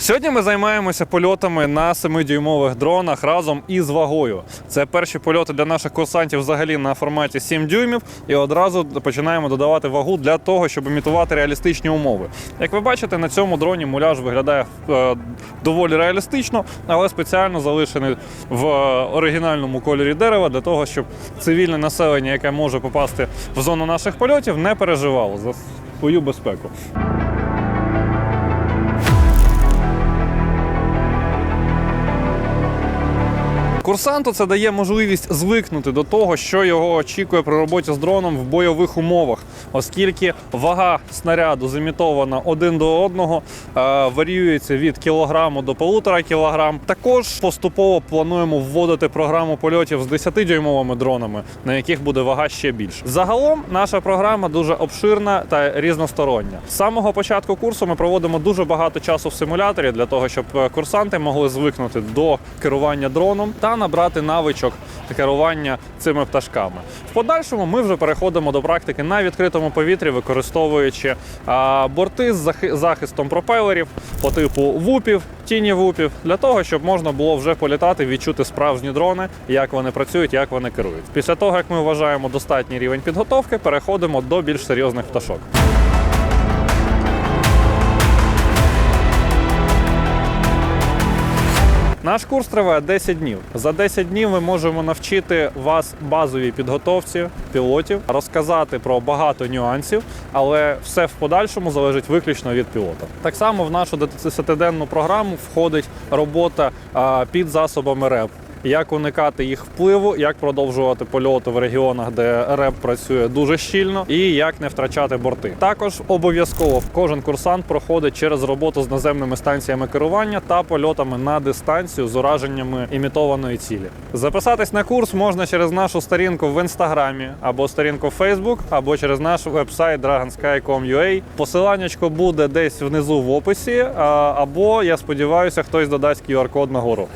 Сьогодні ми займаємося польотами на 7-дюймових дронах разом із вагою. Це перші польоти для наших курсантів взагалі на форматі 7 дюймів, і одразу починаємо додавати вагу для того, щоб імітувати реалістичні умови. Як ви бачите, на цьому дроні муляж виглядає е, доволі реалістично, але спеціально залишений в е, оригінальному кольорі дерева для того, щоб цивільне населення, яке може попасти в зону наших польотів, не переживало за свою безпеку. Курсанту це дає можливість звикнути до того, що його очікує при роботі з дроном в бойових умовах, оскільки вага снаряду зімітована один до одного, е, варіюється від кілограму до полутора кілограм. Також поступово плануємо вводити програму польотів з 10-дюймовими дронами, на яких буде вага ще більше. Загалом наша програма дуже обширна та різностороння. З самого початку курсу ми проводимо дуже багато часу в симуляторі для того, щоб е, курсанти могли звикнути до керування дроном та набрати навичок керування цими пташками. В подальшому ми вже переходимо до практики на відкритому повітрі, використовуючи борти з захистом пропелерів по типу вупів, тіні вупів, для того, щоб можна було вже політати, відчути справжні дрони, як вони працюють, як вони керують. Після того, як ми вважаємо достатній рівень підготовки, переходимо до більш серйозних пташок. Наш курс триває 10 днів. За 10 днів ми можемо навчити вас базовій підготовці пілотів, розказати про багато нюансів, але все в подальшому залежить виключно від пілота. Так само в нашу 10-денну програму входить робота під засобами РЕП. Як уникати їх впливу, як продовжувати польоти в регіонах, де РЕП працює дуже щільно, і як не втрачати борти. Також обов'язково кожен курсант проходить через роботу з наземними станціями керування та польотами на дистанцію з ураженнями імітованої цілі. Записатись на курс можна через нашу сторінку в інстаграмі або сторінку в Facebook, або через наш вебсайт dragonsky.com.ua. Посиланнячко буде десь внизу в описі, або я сподіваюся, хтось додасть QR-код нагору.